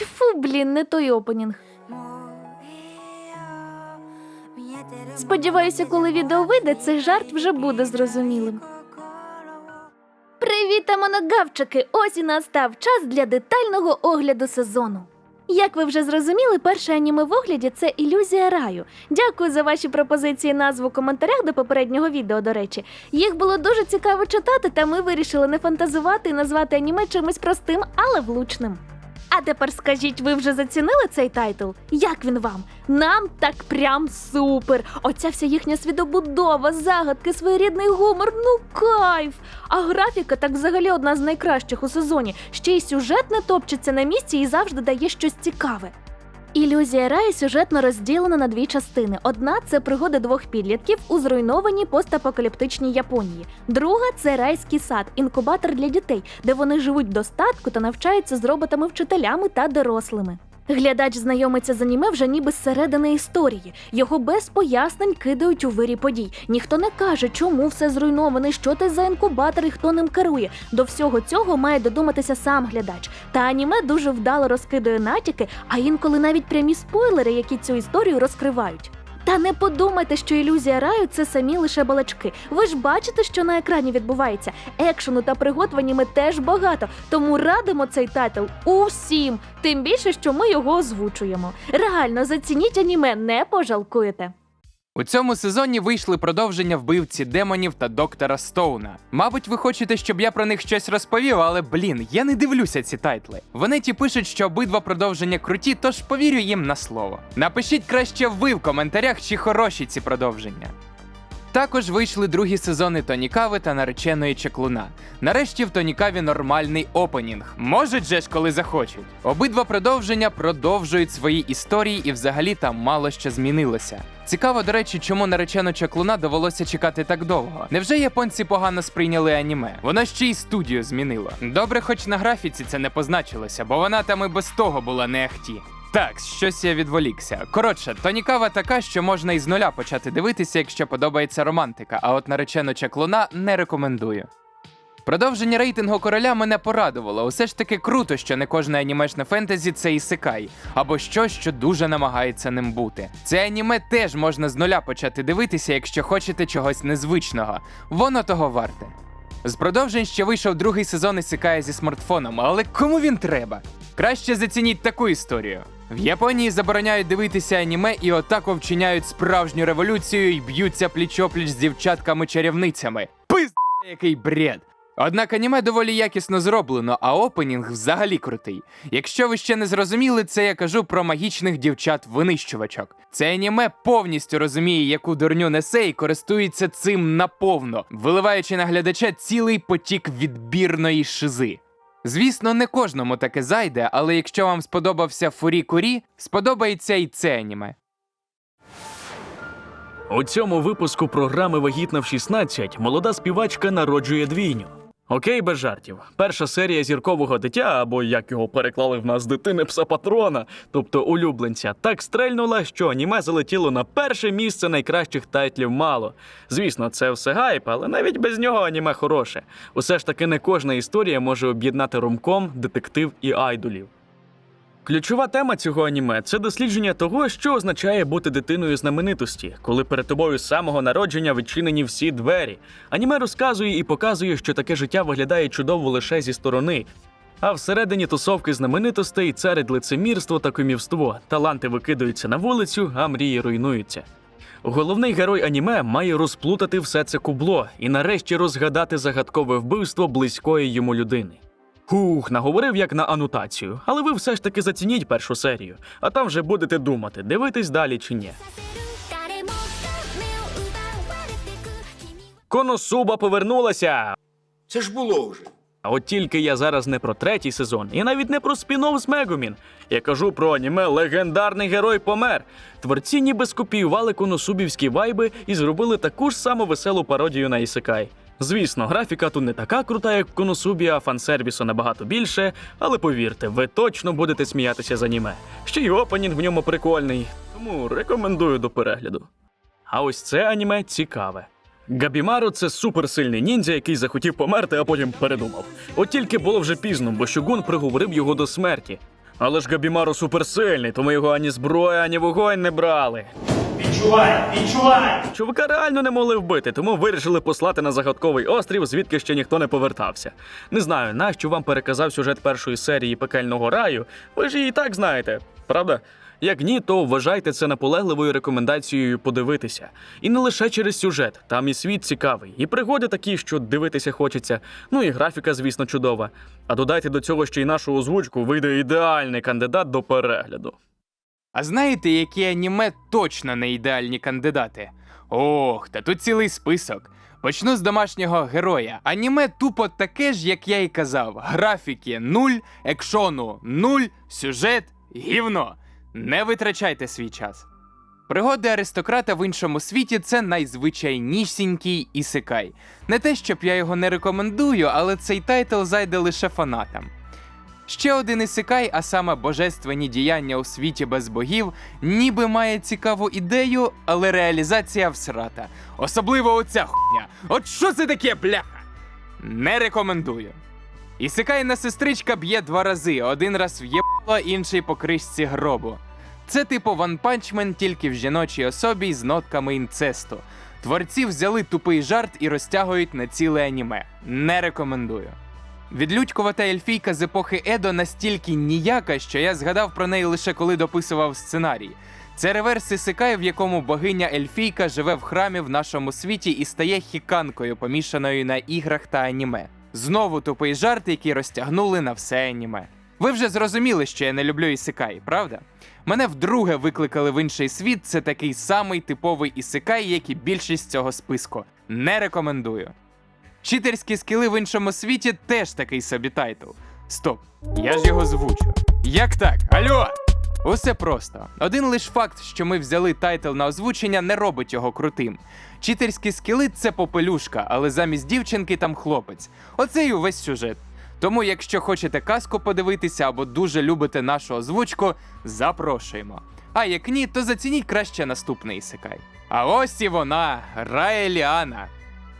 Тьфу, блін, не той опенінг. Сподіваюся, коли відео вийде, цей жарт вже буде зрозумілим. Привіт, моногавчики! Ось і настав час для детального огляду сезону. Як ви вже зрозуміли, перше аніме в огляді це ілюзія раю. Дякую за ваші пропозиції назв у коментарях до попереднього відео, до речі. Їх було дуже цікаво читати, та ми вирішили не фантазувати і назвати аніме чимось простим, але влучним. А тепер скажіть, ви вже зацінили цей тайтл? Як він вам? Нам так прям супер! Оця вся їхня свідобудова, загадки, своєрідний гумор, ну кайф! А графіка так взагалі одна з найкращих у сезоні. Ще й сюжет не топчеться на місці і завжди дає щось цікаве. Ілюзія раю сюжетно розділена на дві частини. Одна це пригоди двох підлітків у зруйнованій постапокаліптичній Японії. Друга це райський сад, інкубатор для дітей, де вони живуть в достатку та навчаються з роботами-вчителями та дорослими. Глядач знайомиться з аніме вже ніби зсередини історії. Його без пояснень кидають у вирі подій. Ніхто не каже, чому все зруйноване, що це за інкубатор і хто ним керує. До всього цього має додуматися сам глядач. Та аніме дуже вдало розкидує натяки, а інколи навіть прямі спойлери, які цю історію розкривають. Та не подумайте, що ілюзія раю це самі лише балачки. Ви ж бачите, що на екрані відбувається. Екшену та пригод в аніме теж багато, тому радимо цей тайтл усім. Тим більше, що ми його озвучуємо. Реально зацініть аніме, не пожалкуєте. У цьому сезоні вийшли продовження вбивці демонів та доктора Стоуна. Мабуть, ви хочете, щоб я про них щось розповів, але блін, я не дивлюся ці тайтли. Вони ті пишуть, що обидва продовження круті, тож повірю їм на слово. Напишіть краще ви в коментарях, чи хороші ці продовження. Також вийшли другі сезони Тонікави та нареченої чеклуна. Нарешті в Тонікаві нормальний опенінг. Можуть же ж, коли захочуть. Обидва продовження продовжують свої історії, і взагалі там мало що змінилося. Цікаво, до речі, чому наречену чаклуна довелося чекати так довго. Невже японці погано сприйняли аніме? Воно ще й студію змінило. Добре, хоч на графіці це не позначилося, бо вона там і без того була не ахті. Так, щось я відволікся. Коротше, тонікава така, що можна із нуля почати дивитися, якщо подобається романтика, а от наречену чаклуна не рекомендую. Продовження рейтингу короля мене порадувало. Усе ж таки круто, що не кожне анімешне фентезі це ісекай, або щось, що дуже намагається ним бути. Це аніме теж можна з нуля почати дивитися, якщо хочете чогось незвичного. Воно того варте. З продовжень ще вийшов другий сезон Ісекая зі смартфоном, але кому він треба? Краще зацініть таку історію. В Японії забороняють дивитися аніме і отако вчиняють справжню революцію і б'ються пліч-опліч з дівчатками-чарівницями. Пиз, який бред! Однак аніме доволі якісно зроблено, а опенінг взагалі крутий. Якщо ви ще не зрозуміли, це я кажу про магічних дівчат-винищувачок. Це аніме повністю розуміє, яку дурню несе і користується цим наповно, виливаючи на глядача цілий потік відбірної шизи. Звісно, не кожному таке зайде, але якщо вам сподобався Фурі Курі, сподобається і це аніме. У цьому випуску програми Вагітна в 16 молода співачка народжує двійню. Окей, без жартів. Перша серія зіркового дитя, або як його переклали в нас дитини пса патрона, тобто улюбленця, так стрельнула, що аніме залетіло на перше місце найкращих тайтлів мало. Звісно, це все гайп, але навіть без нього аніме хороше. Усе ж таки не кожна історія може об'єднати ромком, детектив і айдолів. Ключова тема цього аніме це дослідження того, що означає бути дитиною знаменитості, коли перед тобою з самого народження відчинені всі двері. Аніме розказує і показує, що таке життя виглядає чудово лише зі сторони. А всередині тусовки знаменитостей царить лицемірство та кумівство. Таланти викидаються на вулицю, а мрії руйнуються. Головний герой аніме має розплутати все це кубло і нарешті розгадати загадкове вбивство близької йому людини. Хух, наговорив як на анотацію, але ви все ж таки зацініть першу серію, а там вже будете думати, дивитись далі чи ні. Коносуба повернулася. Це ж було вже. А от тільки я зараз не про третій сезон і навіть не про спінов з Мегумін. Я кажу про аніме Легендарний герой помер. Творці ніби скопіювали коносубівські вайби і зробили таку ж саму веселу пародію на Ісикай. Звісно, графіка тут не така крута, як в Коносубі, а фансервісу набагато більше, але повірте, ви точно будете сміятися з аніме. Ще й опенінг в ньому прикольний, тому рекомендую до перегляду. А ось це аніме цікаве. Габімару це суперсильний ніндзя, який захотів померти, а потім передумав. От тільки було вже пізно, бо Шугун приговорив його до смерті. Але ж Габімару суперсильний, тому його ані зброя, ані вогонь не брали. Відчувай, відчувай! Чувака реально не могли вбити, тому вирішили послати на загадковий острів, звідки ще ніхто не повертався. Не знаю, нащо вам переказав сюжет першої серії пекельного раю. Ви ж її і так знаєте, правда? Як ні, то вважайте це наполегливою рекомендацією подивитися. І не лише через сюжет, там і світ цікавий, і пригоди такі, що дивитися хочеться. Ну і графіка, звісно, чудова. А додайте до цього ще й нашу озвучку, вийде ідеальний кандидат до перегляду. А знаєте, які аніме точно не ідеальні кандидати? Ох, та тут цілий список. Почну з домашнього героя. Аніме тупо таке ж, як я і казав. Графіки нуль, екшону нуль, сюжет гівно. Не витрачайте свій час. Пригоди аристократа в іншому світі це найзвичайнішенький ісикай. Не те, щоб я його не рекомендую, але цей тайтл зайде лише фанатам. Ще один ісикай, а саме божественні діяння у світі без богів, ніби має цікаву ідею, але реалізація всрата. Особливо оця хуйня. От що це таке, бляха? Не рекомендую. Ісикайна сестричка б'є два рази: один раз в'єбало, інший по кришці гробу. Це типу Man тільки в жіночій особі з нотками інцесту. Творці взяли тупий жарт і розтягують на ціле аніме. Не рекомендую. Відлюдькувата ельфійка з епохи Едо настільки ніяка, що я згадав про неї лише коли дописував сценарій. Це реверс ісикай, в якому богиня ельфійка живе в храмі в нашому світі і стає хіканкою, помішаною на іграх та аніме. Знову тупий жарт, який розтягнули на все аніме. Ви вже зрозуміли, що я не люблю ісикай, правда? Мене вдруге викликали в інший світ. Це такий самий типовий ісикай, як і більшість цього списку. Не рекомендую. Читерські скіли в іншому світі теж такий собі тайтл. Стоп, я ж його звучу. Як так? Алло! Усе просто. Один лиш факт, що ми взяли тайтл на озвучення, не робить його крутим. Читерські скіли це попелюшка, але замість дівчинки там хлопець. Оце й увесь сюжет. Тому, якщо хочете казку подивитися або дуже любите нашу озвучку, запрошуємо. А як ні, то зацініть краще наступний ісикай. А ось і вона, Раеліана.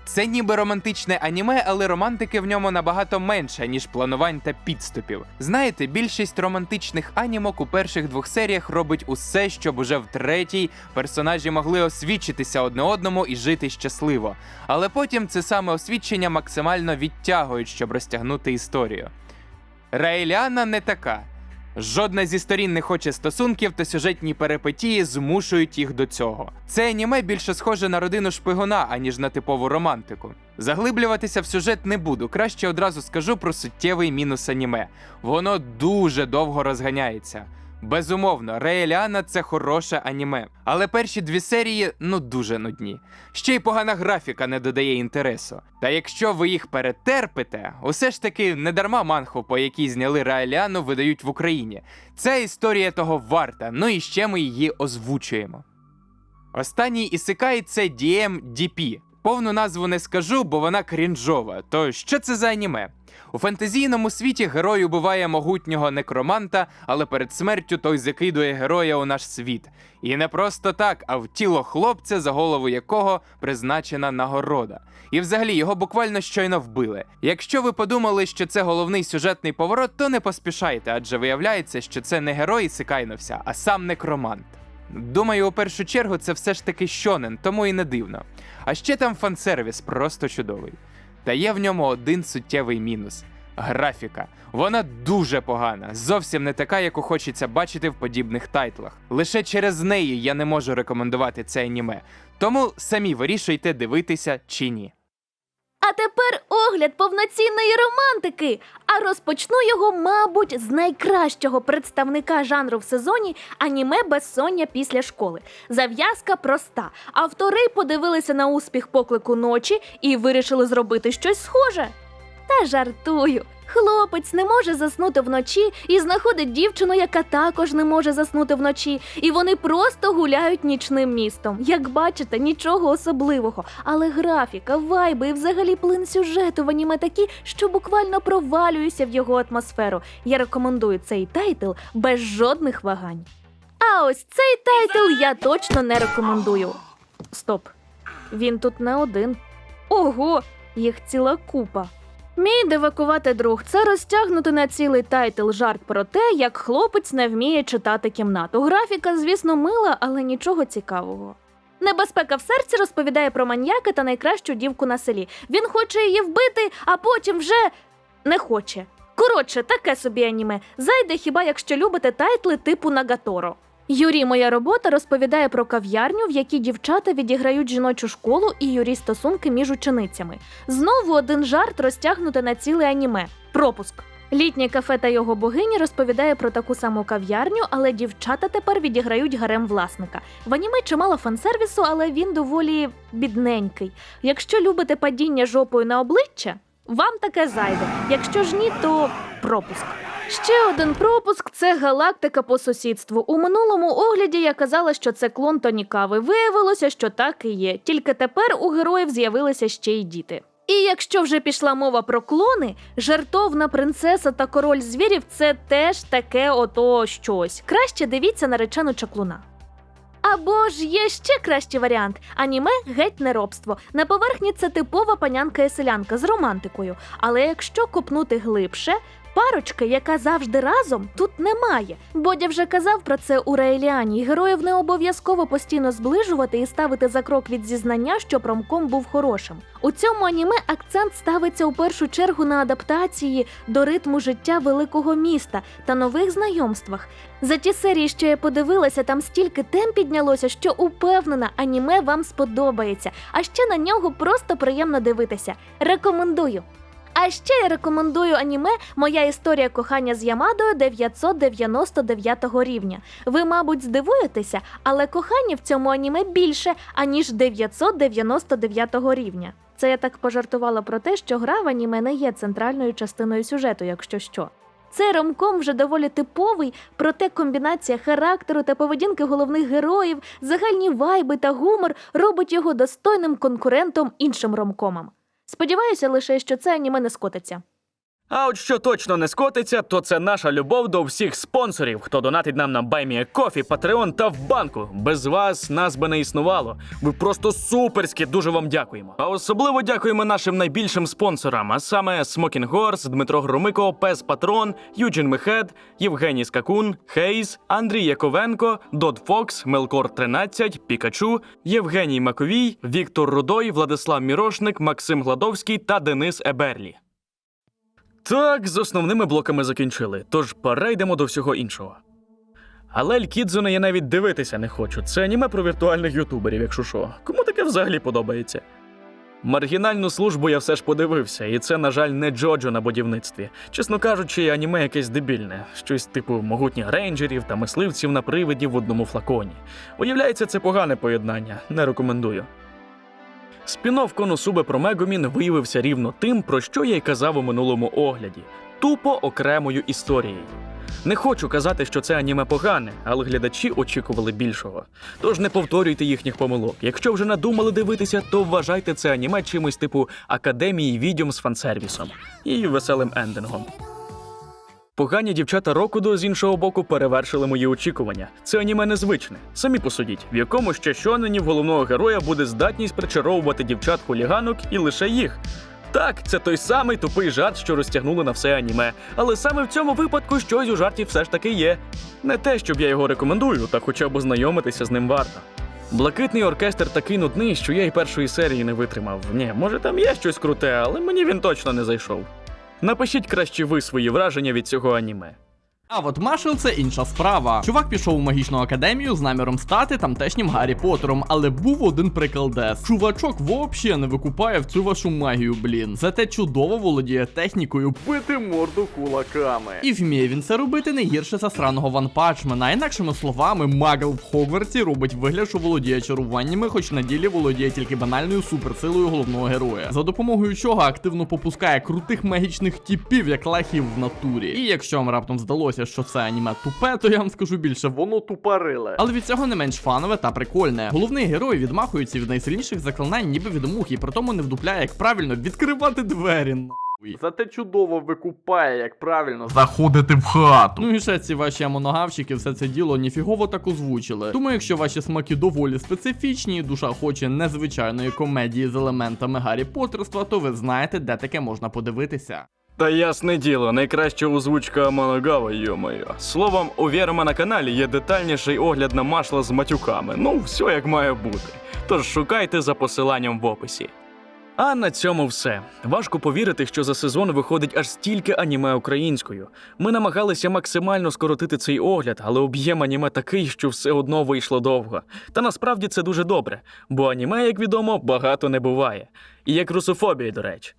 Це ніби романтичне аніме, але романтики в ньому набагато менше, ніж планувань та підступів. Знаєте, більшість романтичних анімок у перших двох серіях робить усе, щоб уже в третій персонажі могли освідчитися одне одному і жити щасливо. Але потім це саме освідчення максимально відтягують, щоб розтягнути історію. Раеліана не така. Жодна зі сторін не хоче стосунків, та сюжетні перипетії змушують їх до цього. Це аніме більше схоже на родину шпигуна, аніж на типову романтику. Заглиблюватися в сюжет не буду. Краще одразу скажу про суттєвий мінус аніме. Воно дуже довго розганяється. Безумовно, Рееліана це хороше аніме, але перші дві серії ну дуже нудні. Ще й погана графіка не додає інтересу. Та якщо ви їх перетерпите, усе ж таки недарма манху, по якій зняли Рееліану, видають в Україні. Ця історія того варта, ну і ще ми її озвучуємо. Останній ісикай це DMDP. Повну назву не скажу, бо вона крінжова. То що це за аніме? У фентезійному світі герой убиває могутнього некроманта, але перед смертю той закидує героя у наш світ. І не просто так, а в тіло хлопця, за голову якого призначена нагорода. І взагалі його буквально щойно вбили. Якщо ви подумали, що це головний сюжетний поворот, то не поспішайте, адже виявляється, що це не герой Сикайновся, а сам некромант. Думаю, у першу чергу це все ж таки щонен, тому і не дивно. А ще там фансервіс просто чудовий. Та є в ньому один суттєвий мінус графіка. Вона дуже погана, зовсім не така, яку хочеться бачити в подібних тайтлах. Лише через неї я не можу рекомендувати це аніме. Тому самі вирішуйте, дивитися чи ні. А тепер огляд повноцінної романтики. А розпочну його, мабуть, з найкращого представника жанру в сезоні аніме безсоння після школи. Зав'язка проста. Автори подивилися на успіх поклику ночі і вирішили зробити щось схоже. Та жартую. Хлопець не може заснути вночі і знаходить дівчину, яка також не може заснути вночі. І вони просто гуляють нічним містом. Як бачите, нічого особливого. Але графіка, вайби і взагалі плин сюжету в аніме такі, що буквально провалююся в його атмосферу. Я рекомендую цей тайтл без жодних вагань. А ось цей тайтл я точно не рекомендую. Стоп. Він тут не один. Ого, їх ціла купа. Мій дивакувати друг це розтягнути на цілий тайтл жарт про те, як хлопець не вміє читати кімнату. Графіка, звісно, мила, але нічого цікавого. Небезпека в серці розповідає про маньяка та найкращу дівку на селі. Він хоче її вбити, а потім вже не хоче. Коротше, таке собі аніме. Зайде хіба якщо любите тайтли типу Нагаторо. Юрій, моя робота розповідає про кав'ярню, в якій дівчата відіграють жіночу школу і юрі стосунки між ученицями. Знову один жарт розтягнути на ціле аніме. Пропуск. Літнє кафе та його богині розповідає про таку саму кав'ярню, але дівчата тепер відіграють гарем власника. В аніме чимало фансервісу, але він доволі бідненький. Якщо любите падіння жопою на обличчя, вам таке зайде. Якщо ж ні, то пропуск. Ще один пропуск це галактика по сусідству. У минулому огляді я казала, що це клон Тонікави. Виявилося, що так і є. Тільки тепер у героїв з'явилися ще й діти. І якщо вже пішла мова про клони, жартовна принцеса та король звірів це теж таке ото щось. Краще дивіться наречену чаклуна. Або ж є ще кращий варіант: аніме геть не робство. На поверхні це типова панянка і селянка з романтикою. Але якщо копнути глибше, парочки, яка завжди разом, тут немає. Бодя вже казав про це у Рейліані. Героїв не обов'язково постійно зближувати і ставити за крок від зізнання, що промком був хорошим. У цьому аніме акцент ставиться у першу чергу на адаптації до ритму життя великого міста та нових знайомствах. За ті серії, що я подивилася, там стільки тем піднялося, що упевнена, аніме вам сподобається. А ще на нього просто приємно дивитися. Рекомендую. А ще я рекомендую аніме Моя історія кохання з Ямадою 999 рівня. Ви, мабуть, здивуєтеся, але кохання в цьому аніме більше, аніж 999 рівня. Це я так пожартувала про те, що гра в аніме не є центральною частиною сюжету, якщо що. Цей ромком вже доволі типовий, проте комбінація характеру та поведінки головних героїв, загальні вайби та гумор робить його достойним конкурентом іншим ромкомам. Сподіваюся лише, що це аніме не скотиться. А от що точно не скотиться, то це наша любов до всіх спонсорів, хто донатить нам на BuyMeACoffee, Patreon та в банку. Без вас нас би не існувало. Ви просто суперські, дуже вам дякуємо. А особливо дякуємо нашим найбільшим спонсорам, а саме Smoking Horse, Дмитро Громико, Пес Патрон, Юджин Мехед, Євгеній Скакун, Хейз, Андрій Яковенко, Дод Фокс, Мелкор 13, Пікачу, Євгеній Маковій, Віктор Рудой, Владислав Мірошник, Максим Гладовський та Денис Еберлі. Так, з основними блоками закінчили, тож перейдемо до всього іншого. Але Лькідзуне я навіть дивитися не хочу. Це аніме про віртуальних ютуберів, якщо що. Кому таке взагалі подобається? Маргінальну службу я все ж подивився, і це, на жаль, не Джоджо на будівництві. Чесно кажучи, аніме якесь дебільне, щось типу могутніх рейнджерів та мисливців на привидів в одному флаконі. Уявляється, це погане поєднання, не рекомендую. Спін-офф Коносубе про Мегумін виявився рівно тим, про що я й казав у минулому огляді тупо окремою історією. Не хочу казати, що це аніме погане, але глядачі очікували більшого. Тож не повторюйте їхніх помилок. Якщо вже надумали дивитися, то вважайте це аніме чимось типу академії відьом з фансервісом і веселим ендингом. Погані дівчата Рокудо з іншого боку перевершили мої очікування. Це аніме незвичне. Самі посудіть, в якому ще щонені в головного героя буде здатність причаровувати дівчат хуліганок і лише їх. Так, це той самий тупий жарт, що розтягнули на все аніме. Але саме в цьому випадку щось у жарті все ж таки є. Не те, щоб я його рекомендую, та хоча б ознайомитися з ним варто. Блакитний оркестр такий нудний, що я й першої серії не витримав. Ні, може там є щось круте, але мені він точно не зайшов. Напишіть краще ви свої враження від цього аніме. А от Машел це інша справа. Чувак пішов у магічну академію з наміром стати тамтешнім Гаррі Поттером, але був один приколдес. Чувачок вообще не викупає в цю вашу магію, блін. Зате чудово володіє технікою бити морду кулаками. І вміє він це робити не гірше засраного ванпачмена. Інакшими словами, магл в Хогвартсі робить вигляд, що володіє чаруваннями, хоч на ділі володіє тільки банальною суперсилою головного героя. За допомогою чого активно попускає крутих магічних тіпів, як лахів в натурі. І якщо вам раптом здалося, що це аніме тупе, то я вам скажу більше, воно тупориле. Але від цього не менш фанове та прикольне. Головний герой відмахується від найсильніших заклинань, ніби від мух, і при тому не вдупляє, як правильно відкривати двері. Зате чудово викупає, як правильно заходити в хату. Ну і ще ці ваші амоногавщики все це діло ніфігово так озвучили. Тому, якщо ваші смаки доволі специфічні, і душа хоче незвичайної комедії з елементами Гаррі Поттерства, то ви знаєте, де таке можна подивитися. Та ясне діло, найкраща озвучка Аманагава, йо-моє. Словом, у Вєрома на каналі є детальніший огляд на машло з матюками. Ну, все як має бути. Тож шукайте за посиланням в описі. А на цьому все. Важко повірити, що за сезон виходить аж стільки аніме українською. Ми намагалися максимально скоротити цей огляд, але об'єм аніме такий, що все одно вийшло довго. Та насправді це дуже добре, бо аніме, як відомо, багато не буває. І як русофобія, до речі.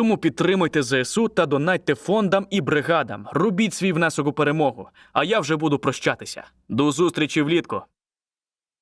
Тому підтримуйте ЗСУ та донатьте фондам і бригадам. Робіть свій внесок у перемогу. А я вже буду прощатися. До зустрічі влітку.